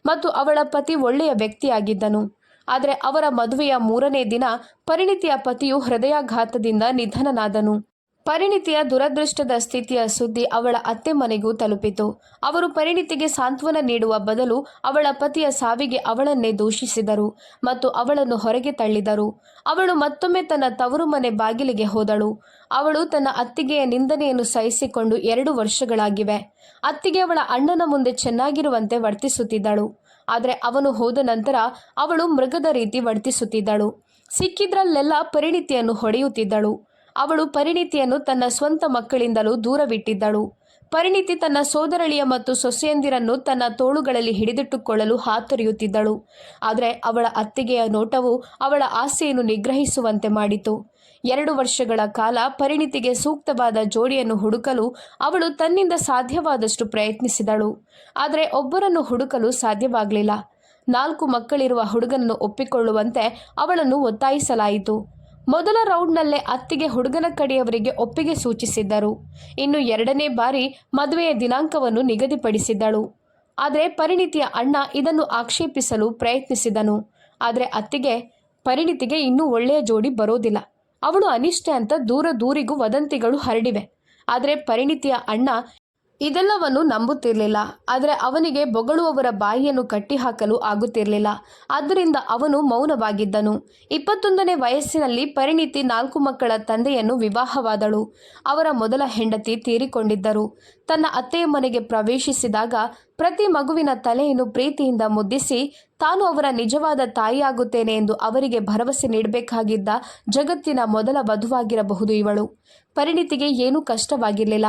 ಮತ್ತು ಅವಳ ಪತಿ ಒಳ್ಳೆಯ ವ್ಯಕ್ತಿಯಾಗಿದ್ದನು. ಆದರೆ ಅವರ ಮದುವೆಯ ಮೂರನೇ ದಿನ ಪರಿಣಿತಿಯ ಪತಿಯು ಹೃದಯಾಘಾತದಿಂದ ನಿಧನನಾದನು. ಪರಿಣಿತಿಯ ದುರದೃಷ್ಟದ ಸ್ಥಿತಿಯ ಸುದ್ದಿ ಅವಳ ಅತ್ತೆ ಮನೆಗೂ ತಲುಪಿತು. ಅವರು ಪರಿಣಿತಿಗೆ ಸಾಂತ್ವನ ನೀಡುವ ಬದಲು ಅವಳ ಪತಿಯ ಸಾವಿಗೆ ಅವಳನ್ನೇ ದೂಷಿಸಿದರು ಮತ್ತು ಅವಳನ್ನು ಹೊರಗೆ ತಳ್ಳಿದರು. ಅವಳು ಮತ್ತೊಮ್ಮೆ ತನ್ನ ತವರು ಮನೆ ಬಾಗಿಲಿಗೆ ಹೋದಳು. ಅವಳು ತನ್ನ ಅತ್ತಿಗೆಯ ನಿಂದನೆಯನ್ನು ಸಹಿಸಿಕೊಂಡು ಎರಡು ವರ್ಷಗಳಾಗಿವೆ. ಅತ್ತಿಗೆ ಅವಳ ಅಣ್ಣನ ಮುಂದೆ ಚೆನ್ನಾಗಿರುವಂತೆ ವರ್ತಿಸುತ್ತಿದ್ದಳು. ಆದರೆ ಅವನು ಹೋದ ನಂತರ ಅವಳು ಮೃಗದ ರೀತಿ ವರ್ತಿಸುತ್ತಿದ್ದಳು. ಸಿಕ್ಕಿದ್ರಲ್ಲೆಲ್ಲ ಪರಿಣಿತಿಯನ್ನು ಹೊಡೆಯುತ್ತಿದ್ದಳು. ಅವಳು ಪರಿಣಿತಿಯನ್ನು ತನ್ನ ಸ್ವಂತ ಮಕ್ಕಳಿಂದಲೂ ದೂರವಿಟ್ಟಿದ್ದಳು. ಪರಿಣಿತಿ ತನ್ನ ಸೋದರಳಿಯ ಮತ್ತು ಸೊಸೆಯಂದಿರನ್ನು ತನ್ನ ತೋಳುಗಳಲ್ಲಿ ಹಿಡಿದಿಟ್ಟುಕೊಳ್ಳಲು ಹಾತೊರೆಯುತ್ತಿದ್ದಳು. ಆದರೆ ಅವಳ ಅತ್ತಿಗೆಯ ನೋಟವು ಅವಳ ಆಸೆಯನ್ನು ನಿಗ್ರಹಿಸುವಂತೆ ಮಾಡಿತು. ಎರಡು ವರ್ಷಗಳ ಕಾಲ ಪರಿಣಿತಿಗೆ ಸೂಕ್ತವಾದ ಜೋಡಿಯನ್ನು ಹುಡುಕಲು ಅವಳು ತನ್ನಿಂದ ಸಾಧ್ಯವಾದಷ್ಟು ಪ್ರಯತ್ನಿಸಿದಳು. ಆದರೆ ಒಬ್ಬರನ್ನು ಹುಡುಕಲು ಸಾಧ್ಯವಾಗಲಿಲ್ಲ. ನಾಲ್ಕು ಮಕ್ಕಳಿರುವ ಹುಡುಗನನ್ನು ಒಪ್ಪಿಕೊಳ್ಳುವಂತೆ ಅವಳನ್ನು ಒತ್ತಾಯಿಸಲಾಯಿತು. ಮೊದಲ ರೌಂಡ್ನಲ್ಲೇ ಅತ್ತಿಗೆ ಹುಡುಗನ ಕಡೆಯವರಿಗೆ ಒಪ್ಪಿಗೆ ಸೂಚಿಸಿದ್ದರು. ಇನ್ನು ಎರಡನೇ ಬಾರಿ ಮದುವೆಯ ದಿನಾಂಕವನ್ನು ನಿಗದಿಪಡಿಸಿದ್ದಳು. ಆದರೆ ಪರಿಣಿತಿಯ ಅಣ್ಣ ಇದನ್ನು ಆಕ್ಷೇಪಿಸಲು ಪ್ರಯತ್ನಿಸಿದನು. ಆದರೆ ಅತ್ತಿಗೆ ಪರಿಣಿತಿಗೆ ಇನ್ನೂ ಒಳ್ಳೆಯ ಜೋಡಿ ಬರೋದಿಲ್ಲ. ಅವಳು ಅನಿಷ್ಟೆ ಅಂತ ದೂರ ದೂರಿಗೂ ವದಂತಿಗಳು ಹರಡಿವೆ. ಆದರೆ ಪರಿಣಿತಿಯ ಅಣ್ಣ ಇದೆಲ್ಲವನ್ನು ನಂಬುತ್ತಿರಲಿಲ್ಲ. ಆದರೆ ಅವನಿಗೆ ಬೊಗಳುವವರ ಬಾಯಿಯನ್ನು ಕಟ್ಟಿಹಾಕಲು ಆಗುತ್ತಿರಲಿಲ್ಲ. ಆದ್ದರಿಂದ ಅವನು ಮೌನವಾಗಿದ್ದನು. ಇಪ್ಪತ್ತೊಂದನೇ ವಯಸ್ಸಿನಲ್ಲಿ ಪರಿಣಿತಿ ನಾಲ್ಕು ಮಕ್ಕಳ ತಂದೆಯನ್ನು ವಿವಾಹವಾದಳು. ಅವರ ಮೊದಲ ಹೆಂಡತಿ ತೀರಿಕೊಂಡಿದ್ದರು. ತನ್ನ ಅತ್ತೆಯ ಮನೆಗೆ ಪ್ರವೇಶಿಸಿದಾಗ ಪ್ರತಿ ಮಗುವಿನ ತಲೆಯನ್ನು ಪ್ರೀತಿಯಿಂದ ಮುದ್ದಿಸಿ, ತಾನು ಅವರ ನಿಜವಾದ ತಾಯಿಯಾಗುತ್ತೇನೆ ಎಂದು ಅವರಿಗೆ ಭರವಸೆ ನೀಡಬೇಕಾಗಿದ್ದ ಜಗತ್ತಿನ ಮೊದಲ ವಧುವಾಗಿರಬಹುದು ಇವಳು. ಪರಿಣಿತಿಗೆ ಏನೂ ಕಷ್ಟವಾಗಿರಲಿಲ್ಲ.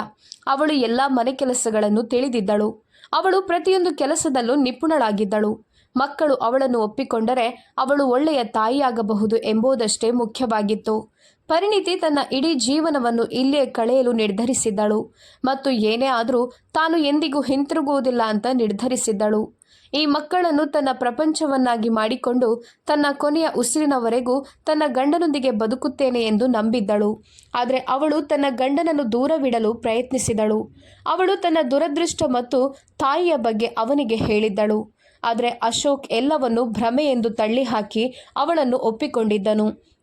ಅವಳು ಎಲ್ಲ ಮನೆ ಕೆಲಸಗಳನ್ನು ತಿಳಿದಿದ್ದಳು. ಅವಳು ಪ್ರತಿಯೊಂದು ಕೆಲಸದಲ್ಲೂ ನಿಪುಣಳಾಗಿದ್ದಳು. ಮಕ್ಕಳು ಅವಳನ್ನು ಒಪ್ಪಿಕೊಂಡರೆ ಅವಳು ಒಳ್ಳೆಯ ತಾಯಿಯಾಗಬಹುದು ಎಂಬುದಷ್ಟೇ ಮುಖ್ಯವಾಗಿತ್ತು. ಪರಿಣಿತಿ ತನ್ನ ಇಡೀ ಜೀವನವನ್ನು ಇಲ್ಲೇ ಕಳೆಯಲು ನಿರ್ಧರಿಸಿದ್ದಳು ಮತ್ತು ಏನೇ ಆದರೂ ತಾನು ಎಂದಿಗೂ ಹಿಂತಿರುಗುವುದಿಲ್ಲ ಅಂತ ನಿರ್ಧರಿಸಿದ್ದಳು. ಈ ಮಕ್ಕಳನ್ನು ತನ್ನ ಪ್ರಪಂಚವನ್ನಾಗಿ ಮಾಡಿಕೊಂಡು ತನ್ನ ಕೊನೆಯ ಉಸಿರಿನವರೆಗೂ ತನ್ನ ಗಂಡನೊಂದಿಗೆ ಬದುಕುತ್ತೇನೆ ಎಂದು ನಂಬಿದ್ದಳು. ಆದರೆ ಅವಳು ತನ್ನ ಗಂಡನನ್ನು ದೂರವಿಡಲು ಪ್ರಯತ್ನಿಸಿದಳು. ಅವಳು ತನ್ನ ದುರದೃಷ್ಟ ಮತ್ತು ತಾಯಿಯ ಬಗ್ಗೆ ಅವನಿಗೆ ಹೇಳಿದ್ದಳು. ಆದರೆ ಅಶೋಕ್ ಎಲ್ಲವನ್ನು ಭ್ರಮೆ ಎಂದು ತಳ್ಳಿಹಾಕಿ ಅವಳನ್ನು ಒಪ್ಪಿಕೊಂಡಿದ್ದನು.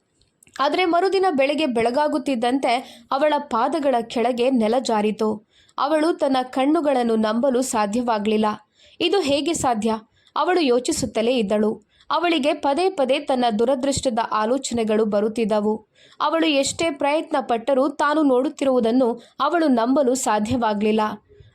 ಆದರೆ ಮರುದಿನ ಬೆಳಗ್ಗೆ ಬೆಳಗಾಗುತ್ತಿದ್ದಂತೆ ಅವಳ ಪಾದಗಳ ಕೆಳಗೆ ನೆಲ ಜಾರಿತು. ಅವಳು ತನ್ನ ಕಣ್ಣುಗಳನ್ನು ನಂಬಲು ಸಾಧ್ಯವಾಗಲಿಲ್ಲ. ಇದು ಹೇಗೆ ಸಾಧ್ಯ? ಅವಳು ಯೋಚಿಸುತ್ತಲೇ ಇದ್ದಳು. ಅವಳಿಗೆ ಪದೇ ಪದೇ ತನ್ನ ದುರದೃಷ್ಟದ ಆಲೋಚನೆಗಳು ಬರುತ್ತಿದ್ದವು. ಅವಳು ಎಷ್ಟೇ ಪ್ರಯತ್ನ ಪಟ್ಟರೂ ತಾನು ನೋಡುತ್ತಿರುವುದನ್ನು ಅವಳು ನಂಬಲು ಸಾಧ್ಯವಾಗಲಿಲ್ಲ.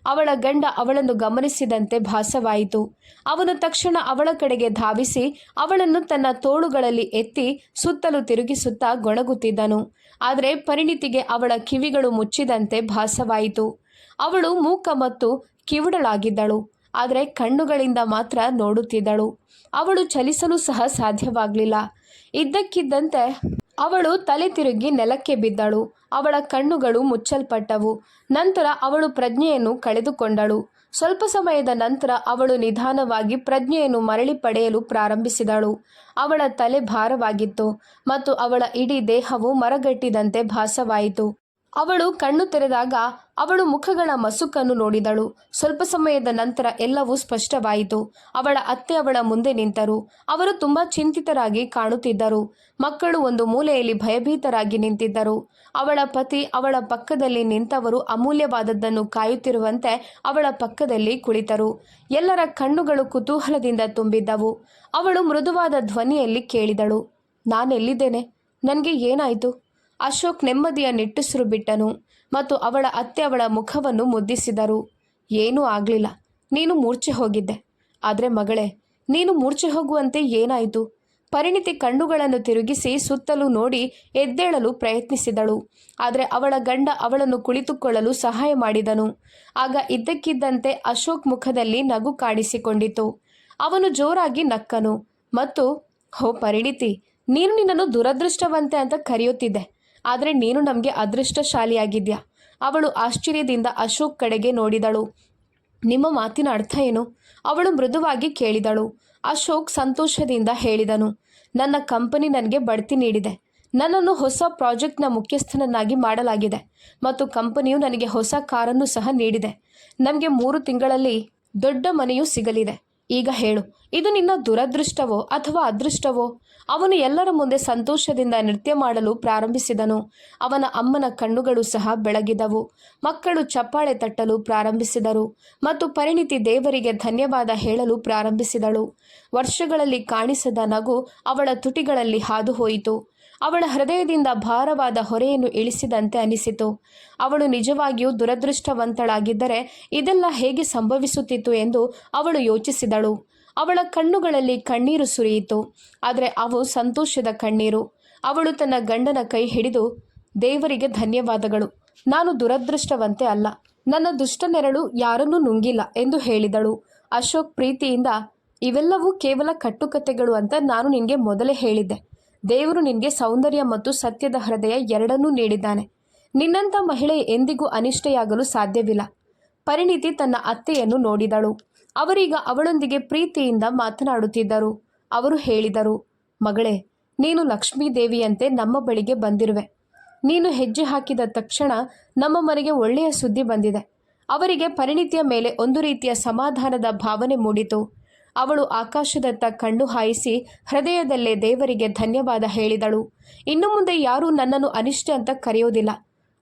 ಅವಳ ಗಂಡ ಅವಳನ್ನು ಗಮನಿಸಿದಂತೆ ಭಾಸವಾಯಿತು. ಅವನು ತಕ್ಷಣ ಅವಳ ಕಡೆಗೆ ಧಾವಿಸಿ ಅವಳನ್ನು ತನ್ನ ತೋಳುಗಳಲ್ಲಿ ಎತ್ತಿ ಸುತ್ತಲೂ ತಿರುಗಿಸುತ್ತಾ ಗೊಣಗುತ್ತಿದ್ದನು. ಆದರೆ ಪರಿಣಿತಿಗೆ ಅವಳ ಕಿವಿಗಳು ಮುಚ್ಚಿದಂತೆ ಭಾಸವಾಯಿತು. ಅವಳು ಮೂಕ ಮತ್ತು ಕಿವುಡಳಾಗಿದ್ದಳು. ಆದರೆ ಕಣ್ಣುಗಳಿಂದ ಮಾತ್ರ ನೋಡುತ್ತಿದ್ದಳು. ಅವಳು ಚಲಿಸಲು ಸಹ ಸಾಧ್ಯವಾಗಲಿಲ್ಲ. ಇದ್ದಕ್ಕಿದ್ದಂತೆ ಅವಳು ತಲೆ ತಿರುಗಿ ನೆಲಕ್ಕೆ ಬಿದ್ದಳು. ಅವಳ ಕಣ್ಣುಗಳು ಮುಚ್ಚಲ್ಪಟ್ಟವು. ನಂತರ ಅವಳು ಪ್ರಜ್ಞೆಯನ್ನು ಕಳೆದುಕೊಂಡಳು. ಸ್ವಲ್ಪ ಸಮಯದ ನಂತರ ಅವಳು ನಿಧಾನವಾಗಿ ಪ್ರಜ್ಞೆಯನ್ನು ಮರಳಿ ಪಡೆಯಲು ಪ್ರಾರಂಭಿಸಿದಳು. ಅವಳ ತಲೆ ಭಾರವಾಗಿತ್ತು ಮತ್ತು ಅವಳ ಇಡೀ ದೇಹವು ಮರಗಟ್ಟಿದಂತೆ ಭಾಸವಾಯಿತು. ಅವಳು ಕಣ್ಣು ತೆರೆದಾಗ ಅವಳು ಮುಖಗಳ ಮಸುಕನ್ನು ನೋಡಿದಳು. ಸ್ವಲ್ಪ ಸಮಯದ ನಂತರ ಎಲ್ಲವೂ ಸ್ಪಷ್ಟವಾಯಿತು. ಅವಳ ಅತ್ತೆ ಅವಳ ಮುಂದೆ ನಿಂತರು. ಅವರು ತುಂಬಾ ಚಿಂತಿತರಾಗಿ ಕಾಣುತ್ತಿದ್ದರು. ಮಕ್ಕಳು ಒಂದು ಮೂಲೆಯಲ್ಲಿ ಭಯಭೀತರಾಗಿ ನಿಂತಿದ್ದರು. ಅವಳ ಪತಿ ಅವಳ ಪಕ್ಕದಲ್ಲಿ ನಿಂತವರು ಅಮೂಲ್ಯವಾದದ್ದನ್ನು ಕಾಯುತ್ತಿರುವಂತೆ ಅವಳ ಪಕ್ಕದಲ್ಲಿ ಕುಳಿತರು. ಎಲ್ಲರ ಕಣ್ಣುಗಳು ಕುತೂಹಲದಿಂದ ತುಂಬಿದ್ದವು. ಅವಳು ಮೃದುವಾದ ಧ್ವನಿಯಲ್ಲಿ ಕೇಳಿದಳು. ನಾನೆಲ್ಲಿದ್ದೇನೆ? ನನಗೆ ಏನಾಯಿತು? ಅಶೋಕ್ ನೆಮ್ಮದಿಯ ನಿಟ್ಟುಸಿರು ಬಿಟ್ಟನು ಮತ್ತು ಅವಳ ಅತ್ತೆ ಅವಳ ಮುಖವನ್ನು ಮುದ್ದಿಸಿದರು. ಏನೂ ಆಗಲಿಲ್ಲ. ನೀನು ಮೂರ್ಛೆ ಹೋಗಿದ್ದೆ. ಆದರೆ ಮಗಳೇ, ನೀನು ಮೂರ್ಛೆ ಹೋಗುವಂತೆ ಏನಾಯಿತು? ಪರಿಣಿತಿ ಕಣ್ಣುಗಳನ್ನು ತಿರುಗಿಸಿ ಸುತ್ತಲೂ ನೋಡಿ ಎದ್ದೇಳಲು ಪ್ರಯತ್ನಿಸಿದಳು. ಆದರೆ ಅವಳ ಗಂಡ ಅವಳನ್ನು ಕುಳಿತುಕೊಳ್ಳಲು ಸಹಾಯ ಮಾಡಿದನು. ಆಗ ಇದ್ದಕ್ಕಿದ್ದಂತೆ ಅಶೋಕ್ ಮುಖದಲ್ಲಿ ನಗು ಕಾಣಿಸಿಕೊಂಡಿತು. ಅವನು ಜೋರಾಗಿ ನಕ್ಕನು ಮತ್ತು, ಹೋ ಪರಿಣಿತಿ, ನೀನು ನಿನ್ನನ್ನು ದುರದೃಷ್ಟವಂತೆ ಅಂತ ಕರೆಯುತ್ತಿದ್ದೆ. ಆದರೆ ನೀನು ನಮಗೆ ಅದೃಷ್ಟಶಾಲಿಯಾಗಿದ್ಯಾ? ಅವಳು ಆಶ್ಚರ್ಯದಿಂದ ಅಶೋಕ್ ಕಡೆಗೆ ನೋಡಿದಳು. ನಿಮ್ಮ ಮಾತಿನ ಅರ್ಥ ಏನು? ಅವಳು ಮೃದುವಾಗಿ ಕೇಳಿದಳು. ಅಶೋಕ್ ಸಂತೋಷದಿಂದ ಹೇಳಿದನು. ನನ್ನ ಕಂಪನಿ ನನಗೆ ಬಡ್ತಿ ನೀಡಿದೆ. ನನ್ನನ್ನು ಹೊಸ ಪ್ರಾಜೆಕ್ಟ್ನ ಮುಖ್ಯಸ್ಥನನ್ನಾಗಿ ಮಾಡಲಾಗಿದೆ ಮತ್ತು ಕಂಪನಿಯು ನನಗೆ ಹೊಸ ಕಾರನ್ನು ಸಹ ನೀಡಿದೆ. ನಮಗೆ ಮೂರು ತಿಂಗಳಲ್ಲಿ ದೊಡ್ಡ ಮನೆಯೂ ಸಿಗಲಿದೆ. ಈಗ ಹೇಳು, ಇದು ನಿನ್ನ ದುರದೃಷ್ಟವೋ ಅಥವಾ ಅದೃಷ್ಟವೋ? ಅವನು ಎಲ್ಲರ ಮುಂದೆ ಸಂತೋಷದಿಂದ ನೃತ್ಯ ಮಾಡಲು ಪ್ರಾರಂಭಿಸಿದನು. ಅವನ ಅಮ್ಮನ ಕಣ್ಣುಗಳು ಸಹ ಬೆಳಗಿದವು. ಮಕ್ಕಳು ಚಪ್ಪಾಳೆ ತಟ್ಟಲು ಪ್ರಾರಂಭಿಸಿದರು ಮತ್ತು ಪರಿಣಿತಿ ದೇವರಿಗೆ ಧನ್ಯವಾದ ಹೇಳಲು ಪ್ರಾರಂಭಿಸಿದಳು. ವರ್ಷಗಳಲ್ಲಿ ಕಾಣಿಸದ ನಗು ಅವಳ ತುಟಿಗಳಲ್ಲಿ ಹಾದು ಹೋಯಿತು ಅವಳ ಹೃದಯದಿಂದ ಭಾರವಾದ ಹೊರೆಯನ್ನು ಇಳಿಸಿದಂತೆ ಅನಿಸಿತು. ಅವಳು ನಿಜವಾಗಿಯೂ ದುರದೃಷ್ಟವಂತಳಾಗಿದ್ದರೆ ಇದೆಲ್ಲ ಹೇಗೆ ಸಂಭವಿಸುತ್ತಿತ್ತು ಎಂದು ಅವಳು ಯೋಚಿಸಿದಳು. ಅವಳ ಕಣ್ಣುಗಳಲ್ಲಿ ಕಣ್ಣೀರು ಸುರಿಯಿತು. ಆದರೆ ಅವು ಸಂತೋಷದ ಕಣ್ಣೀರು. ಅವಳು ತನ್ನ ಗಂಡನ ಕೈ ಹಿಡಿದು, ದೇವರಿಗೆ ಧನ್ಯವಾದಗಳು. ನಾನು ದುರದೃಷ್ಟವಂತೆ ಅಲ್ಲ. ನನ್ನ ದುಷ್ಟನೆರಳು ಯಾರನ್ನೂ ನುಂಗಿಲ್ಲ ಎಂದು ಹೇಳಿದಳು. ಅಶೋಕ್ ಪ್ರೀತಿಯಿಂದ, ಇವೆಲ್ಲವೂ ಕೇವಲ ಕಟ್ಟುಕತೆಗಳು ಅಂತ ನಾನು ನಿನಗೆ ಮೊದಲೇ ಹೇಳಿದ್ದೆ. ದೇವರು ನಿನಗೆ ಸೌಂದರ್ಯ ಮತ್ತು ಸತ್ಯದ ಹೃದಯ ಎರಡನ್ನೂ ನೀಡಿದ್ದಾನೆ. ನಿನ್ನಂಥ ಮಹಿಳೆ ಎಂದಿಗೂ ಅನಿಷ್ಟೆಯಾಗಲು ಸಾಧ್ಯವಿಲ್ಲ. ಪರಿಣಿತಿ ತನ್ನ ಅತ್ತೆಯನ್ನು ನೋಡಿದಳು. ಅವರೀಗ ಅವಳೊಂದಿಗೆ ಪ್ರೀತಿಯಿಂದ ಮಾತನಾಡುತ್ತಿದ್ದರು. ಅವರು ಹೇಳಿದರು, ಮಗಳೇ, ನೀನು ಲಕ್ಷ್ಮೀ ದೇವಿಯಂತೆ ನಮ್ಮ ಬಳಿಗೆ ಬಂದಿರುವೆ. ನೀನು ಹೆಜ್ಜೆ ಹಾಕಿದ ತಕ್ಷಣ ನಮ್ಮ ಮನೆಗೆ ಒಳ್ಳೆಯ ಸುದ್ದಿ ಬಂದಿದೆ. ಅವರಿಗೆ ಪರಿಣಿತಿಯ ಮೇಲೆ ಒಂದು ರೀತಿಯ ಸಮಾಧಾನದ ಭಾವನೆ ಮೂಡಿತು. ಅವಳು ಆಕಾಶದತ್ತ ಕಣ್ಣು ಹಾಯಿಸಿ ಹೃದಯದಲ್ಲೇ ದೇವರಿಗೆ ಧನ್ಯವಾದ ಹೇಳಿದಳು. ಇನ್ನು ಮುಂದೆ ಯಾರೂ ನನ್ನನ್ನು ಅನಿಷ್ಟ ಅಂತ ಕರೆಯೋದಿಲ್ಲ.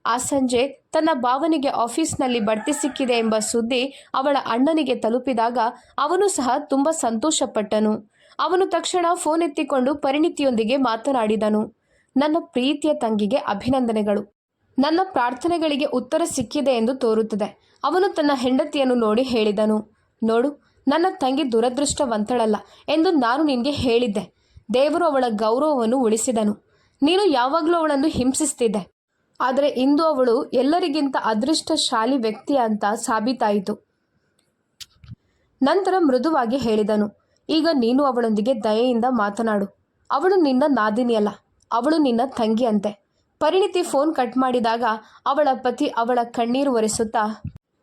ಆ ಸಂಜೆ ತನ್ನ ಭಾವನೆಗೆ ಆಫೀಸ್ನಲ್ಲಿ ಬಡ್ತಿ ಸಿಕ್ಕಿದೆ ಎಂಬ ಸುದ್ದಿ ಅವಳ ಅಣ್ಣನಿಗೆ ತಲುಪಿದಾಗ ಅವನು ಸಹ ತುಂಬ ಸಂತೋಷಪಟ್ಟನು. ಅವನು ತಕ್ಷಣ ಫೋನ್ ಎತ್ತಿಕೊಂಡು ಪರಿಣಿತಿಯೊಂದಿಗೆ ಮಾತನಾಡಿದನು. ನನ್ನ ಪ್ರೀತಿಯ ತಂಗಿಗೆ ಅಭಿನಂದನೆಗಳು. ನನ್ನ ಪ್ರಾರ್ಥನೆಗಳಿಗೆ ಉತ್ತರ ಸಿಕ್ಕಿದೆ ಎಂದು ತೋರುತ್ತದೆ. ಅವನು ತನ್ನ ಹೆಂಡತಿಯನ್ನು ನೋಡಿ ಹೇಳಿದನು. ನೋಡು ನನ್ನ ತಂಗಿ ದುರದೃಷ್ಟವಂತಳಲ್ಲ ಎಂದು ನಾನು ನಿನಗೆ ಹೇಳಿದ್ದೆ. ದೇವರು ಅವಳ ಗೌರವವನ್ನು ಉಳಿಸಿದನು. ನೀನು ಯಾವಾಗಲೂ ಅವಳನ್ನು ಹಿಂಸಿಸ್ತಿದ್ದೆ. ಆದರೆ ಇಂದು ಅವಳು ಎಲ್ಲರಿಗಿಂತ ಅದೃಷ್ಟಶಾಲಿ ವ್ಯಕ್ತಿ ಅಂತ ಸಾಬೀತಾಯಿತು. ನಂತರ ಮೃದುವಾಗಿ ಹೇಳಿದನು, ಈಗ ನೀನು ಅವಳೊಂದಿಗೆ ದಯೆಯಿಂದ ಮಾತನಾಡು. ಅವಳು ನಿನ್ನ ನಾದಿನಿಯಲ್ಲ, ಅವಳು ನಿನ್ನ ತಂಗಿ ಅಂತೆ ಪರಿಣಿತಿ ಫೋನ್ ಕಟ್ ಮಾಡಿದಾಗ ಅವಳ ಪತಿ ಅವಳ ಕಣ್ಣೀರು ಒರೆಸುತ್ತಾ,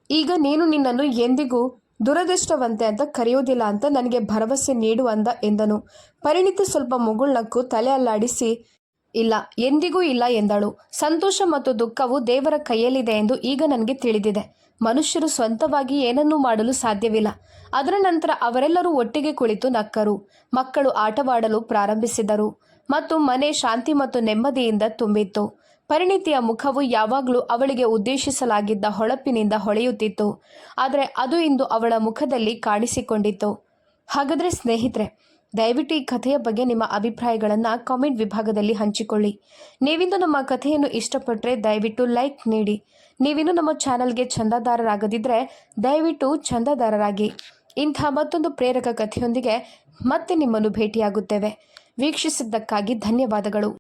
ಈಗ ನೀನು ನಿನ್ನನ್ನು ಎಂದಿಗೂ ದುರದೃಷ್ಟವಂತೆ ಅಂತ ಕರೆಯುವುದಿಲ್ಲ ಅಂತ ನನಗೆ ಭರವಸೆ ನೀಡು ಅಂದ ಎಂದನು. ಪರಿಣಿತಿ ಸ್ವಲ್ಪ ಮುಗುಳ್ನಕ್ಕು ತಲೆ ಅಲ್ಲಾಡಿಸಿ, ಇಲ್ಲ, ಎಂದಿಗೂ ಇಲ್ಲ ಎಂದಳು. ಸಂತೋಷ ಮತ್ತು ದುಃಖವು ದೇವರ ಕೈಯಲ್ಲಿದೆ ಎಂದು ಈಗ ನನಗೆ ತಿಳಿದಿದೆ. ಮನುಷ್ಯರು ಸ್ವಂತವಾಗಿ ಏನನ್ನೂ ಮಾಡಲು ಸಾಧ್ಯವಿಲ್ಲ. ಅದರ ನಂತರ ಅವರೆಲ್ಲರೂ ಒಟ್ಟಿಗೆ ಕುಳಿತು ನಕ್ಕರು. ಮಕ್ಕಳು ಆಟವಾಡಲು ಪ್ರಾರಂಭಿಸಿದರು. ಮತ್ತು ಮನೆ ಶಾಂತಿ ಮತ್ತು ನೆಮ್ಮದಿಯಿಂದ ತುಂಬಿತ್ತು. ಪರಿಣಿತಿಯ ಮುಖವು ಯಾವಾಗಲೂ ಅವಳಿಗೆ ಉದ್ದೇಶಿಸಲಾಗಿದ್ದ ಹೊಳಪಿನಿಂದ ಹೊಳೆಯುತ್ತಿತ್ತು. ಆದರೆ ಅದು ಇಂದು ಅವಳ ಮುಖದಲ್ಲಿ ಕಾಣಿಸಿಕೊಂಡಿತ್ತು. ಹಾಗಾದರೆ ಸ್ನೇಹಿತರೆ, ದಯವಿಟ್ಟು ಈ ಕಥೆಯ ಬಗ್ಗೆ ನಿಮ್ಮ ಅಭಿಪ್ರಾಯಗಳನ್ನು ಕಾಮೆಂಟ್ ವಿಭಾಗದಲ್ಲಿ ಹಂಚಿಕೊಳ್ಳಿ. ನೀವಿಂದು ನಮ್ಮ ಕಥೆಯನ್ನು ಇಷ್ಟಪಟ್ಟರೆ ದಯವಿಟ್ಟು ಲೈಕ್ ನೀಡಿ. ನೀವಿನ್ನು ನಮ್ಮ ಚಾನಲ್ಗೆ ಚಂದಾದಾರರಾಗದಿದ್ದರೆ ದಯವಿಟ್ಟು ಚಂದಾದಾರರಾಗಿ ಇಂಥ ಮತ್ತೊಂದು ಪ್ರೇರಕ ಕಥೆಯೊಂದಿಗೆ ಮತ್ತೆ ನಿಮ್ಮನ್ನು ಭೇಟಿಯಾಗುತ್ತೇವೆ. ವೀಕ್ಷಿಸಿದ್ದಕ್ಕಾಗಿ ಧನ್ಯವಾದಗಳು.